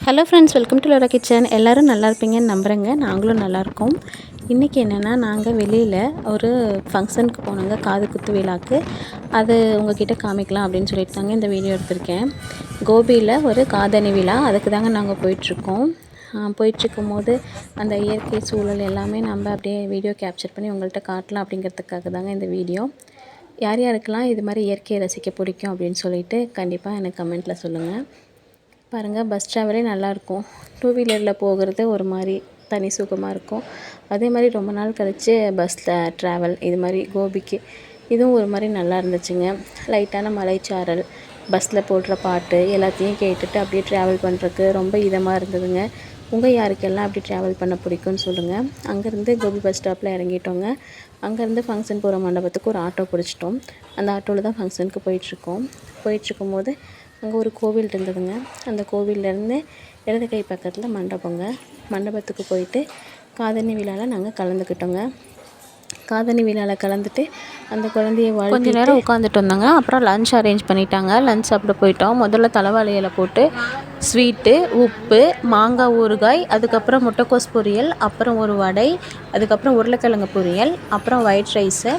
Hello friends welcome to Lora kitchen எல்லோரும் நல்லா இருப்பீங்கன்னு நம்புகிறேங்க நாங்களும் நல்லாயிருக்கோம் இன்றைக்கி என்னென்னா நாங்கள் வெளியில் ஒரு ஃபங்க்ஷனுக்கு போனோங்க காது குத்து விழாக்கு. அது உங்ககிட்ட காமிக்கலாம் அப்படின்னு சொல்லிட்டு தாங்க இந்த வீடியோ எடுத்திருக்கேன். கோபியில் ஒரு காதணி விழா அதுக்கு தாங்க நாங்கள் போயிட்டுருக்கோம். போயிட்டுருக்கும் போது அந்த இயற்கை சூழல் எல்லாமே நம்ம அப்படியே வீடியோ கேப்சர் பண்ணி உங்கள்கிட்ட காட்டலாம் அப்படிங்கிறதுக்காக தாங்க இந்த வீடியோ யார் யாருக்கெல்லாம் இது மாதிரி இயற்கையை ரசிக்க பிடிக்கும் அப்படின்னு சொல்லிட்டு கண்டிப்பாக எனக்கு கமெண்ட்டில் சொல்லுங்கள் பாருங்கள் பஸ் ட்ராவலே நல்லாயிருக்கும் டூ வீலரில் போகிறது ஒரு மாதிரி தனி சுகமாக இருக்கும். அதே மாதிரி ரொம்ப நாள் கழித்து பஸ்ஸில் ட்ராவல் இது மாதிரி கோபிக்கு. இதுவும் ஒரு மாதிரி நல்லா இருந்துச்சுங்க. லைட்டான மலைச்சாரல் பஸ்ஸில் போடுற பாட்டு எல்லாத்தையும் கேட்டுட்டு அப்படியே ட்ராவல் பண்ணுறதுக்கு ரொம்ப இதமாக இருந்ததுங்க. உங்கள் யாருக்கெல்லாம் அப்படி ட்ராவல் பண்ண பிடிக்கும்னு சொல்லுங்கள் அங்கேருந்து கோபி பஸ் ஸ்டாப்பில் இறங்கிட்டோங்க. அங்கேருந்து ஃபங்க்ஷன் போகிற மண்டபத்துக்கு ஒரு ஆட்டோ பிடிச்சிட்டோம். அந்த ஆட்டோவில் தான் ஃபங்க்ஷனுக்கு போயிட்டுருக்கோம். போயிட்டுருக்கும் போது அங்கே ஒரு கோவில் இருந்ததுங்க. அந்த கோவில்லேருந்து இடது கை பக்கத்தில் மண்டபங்க. மண்டபத்துக்கு போயிட்டு காதணி விழாவில் நாங்கள் கலந்துக்கிட்டோங்க. காதணி விழாவில் கலந்துட்டு அந்த குழந்தைய கொஞ்ச நேரம் உட்காந்துட்டு வந்தாங்க. அப்புறம் லன்ச் அரேஞ்ச் பண்ணிட்டாங்க. லன்ச் சாப்பிட போயிட்டோம். முதல்ல தலைவாழை போட்டு ஸ்வீட்டு உப்பு மாங்காய் ஊறுகாய் அதுக்கப்புறம் முட்டைக்கோஸ் பொரியல் அப்புறம் ஒரு வடை அதுக்கப்புறம் உருளைக்கிழங்கு பொரியல் அப்புறம் ஒயிட் ரைஸு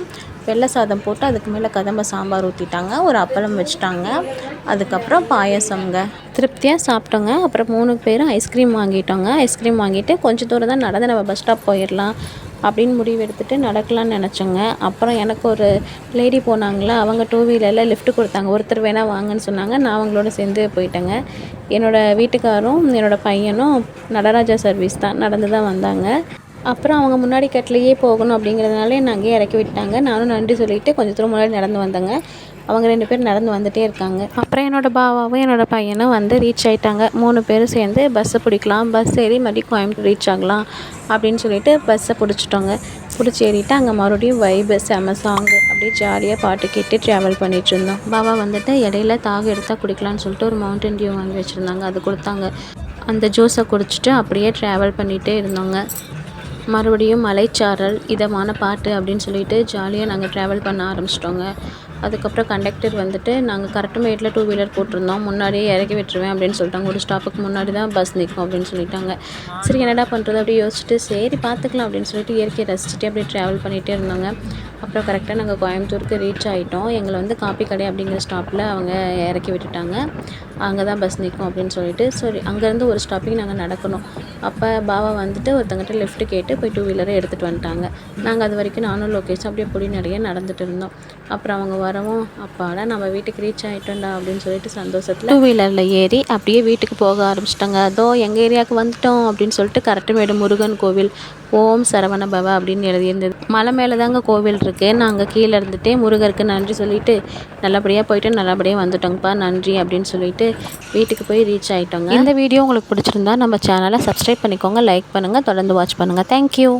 வெள்ளை சாதம் போட்டு அதுக்கு மேலே கதம்ப சாம்பார் ஊற்றிட்டாங்க ஒரு அப்பளம் வச்சுட்டாங்க. அதுக்கப்புறம் பாயசம்ங்க. திருப்தியாக சாப்பிட்டோங்க. அப்புறம் மூணு பேரும் ஐஸ்கிரீம் வாங்கிட்டோங்க. ஐஸ்கிரீம் வாங்கிட்டு கொஞ்சம் தூரம் தான் நடந்து நம்ம பஸ் ஸ்டாப் போயிடலாம் அப்படின்னு முடிவு எடுத்துகிட்டு நடக்கலான்னு நினச்சோங்க. அப்புறம் எனக்கு ஒரு லேடி போனாங்களா அவங்க டூ வீலரில் லிஃப்ட் கொடுத்தாங்க. ஒருத்தர் வேணால் வாங்கன்னு சொன்னாங்க. நான் அவங்களோட சேர்ந்து போயிட்டேங்க. என்னோடய வீட்டுக்காரும் என்னோடய பையனும் நடராஜா சர்வீஸ் தான் நடந்து தான் வந்தாங்க. அப்புறம் அவங்க முன்னாடி கட்டிலேயே போகணும் அப்படிங்கிறதுனால என்னை அங்கேயே இறக்கி விட்டாங்க நானும் நன்றி சொல்லிவிட்டு கொஞ்சம் தூரம் முன்னாடி நடந்து வந்தேங்க. அவங்க ரெண்டு பேரும் நடந்து வந்துகிட்டே இருக்காங்க. அப்புறம் என்னோடய பாவாவும் என்னோடய பையனும் வந்து ரீச் ஆகிட்டாங்க மூணு பேரும் சேர்ந்து பஸ்ஸை பிடிக்கலாம் பஸ் ஏறி மறுபடியும் கோயம்புத்தூர் ரீச் ஆகலாம் அப்படின்னு சொல்லிட்டு பஸ்ஸை பிடிச்சிட்டோங்க. பிடிச்சி ஏறிட்டு அங்கே மறுபடியும் வைபு செம சாங்கு அப்படியே ஜாலியாக பாட்டு கேட்டு ட்ராவல் பண்ணிகிட்டு இருந்தோம். பாபா வந்துட்டு இடையில தாக எடுத்தால் குடிக்கலான்னு சொல்லிட்டு ஒரு மவுண்டன் டியூ வாங்கி வச்சுருந்தாங்க. அது கொடுத்தாங்க. அந்த ஜூஸை குடிச்சிட்டு அப்படியே ட்ராவல் பண்ணிகிட்டே இருந்தோங்க. மறுபடியும் மலைச்சாரல் இதமான பாட்டு அப்படின்னு சொல்லிட்டு ஜாலியாக நாங்கள் ட்ராவல் பண்ண ஆரம்பிச்சிட்டோங்க. அதுக்கப்புறம் கண்டக்டர் வந்துட்டு நாங்கள் கரெக்டு மேட்டில் டூ வீலர் போட்டிருந்தோம். முன்னாடியே இறக்கி விட்டுருவேன் அப்படின்னு சொல்லிட்டாங்க. ஒரு ஸ்டாப்புக்கு முன்னாடி தான் பஸ் நிற்கும் அப்படின்னு சொல்லிட்டாங்க. சரி என்னடா பண்ணுறது அப்படி யோசிச்சுட்டு சரி பார்த்துக்கலாம் அப்படின்னு சொல்லிட்டு இயற்கையை ரசிச்சுட்டு அப்படியே ட்ராவல் பண்ணிகிட்டே இருந்தாங்க. அப்புறம் கரெக்டாக நாங்கள் கோயம்புத்தூருக்கு ரீச் ஆகிட்டோம் எங்களை வந்து காப்பி கடை அப்படிங்கிற ஸ்டாப்பில் அவங்க இறக்கி விட்டுட்டாங்க. அங்கே தான் பஸ் நிற்கும் அப்படின்னு சொல்லிட்டு சரி அங்கேருந்து ஒரு ஸ்டாப்பிங் நாங்கள் நடக்கணும். அப்போ பாபா வந்துட்டு ஒருத்தங்கிட்ட லிஃப்ட் கேட்டு போய் டூ வீலரை எடுத்துகிட்டு வந்துட்டாங்க. நாங்கள் அது வரைக்கும் நானும் லொக்கேஷன் அப்படியே பொடி நிறைய நடந்துட்டு இருந்தோம். அப்புறம் அவங்க வரவும் அப்பாடா நம்ம வீட்டுக்கு ரீச் ஆகிட்டோம்டா அப்படின்னு சொல்லிட்டு சந்தோஷத்தில் டூ வீலரில் ஏறி அப்படியே வீட்டுக்கு போக ஆரம்பிச்சிட்டாங்க. அதோ எங்கள் ஏரியாவுக்கு வந்துட்டோம் அப்படின்னு சொல்லிட்டு கரெக்டுமேடு முருகன் கோவில் ஓம் சரவண பவா அப்படின்னு எழுதியிருந்தது. மலை மேலே தாங்க கோவில் இருக்குது நாங்கள் கீழே இருந்துகிட்டே முருகருக்கு நன்றி சொல்லிவிட்டு நல்லபடியாக போயிட்டு நல்லபடியாக வந்துட்டோங்கப்பா நன்றி அப்படின்னு சொல்லிட்டு வீட்டுக்கு போய் ரீச் ஆகிட்டோங்க இந்த வீடியோ உங்களுக்கு பிடிச்சிருந்தா நம்ம சேனலை சப்ஸ்கிரைப் பண்ணிக்கோங்க லைக் பண்ணுங்கள் தொடர்ந்து வாட்ச் பண்ணுங்கள் தேங்க்யூ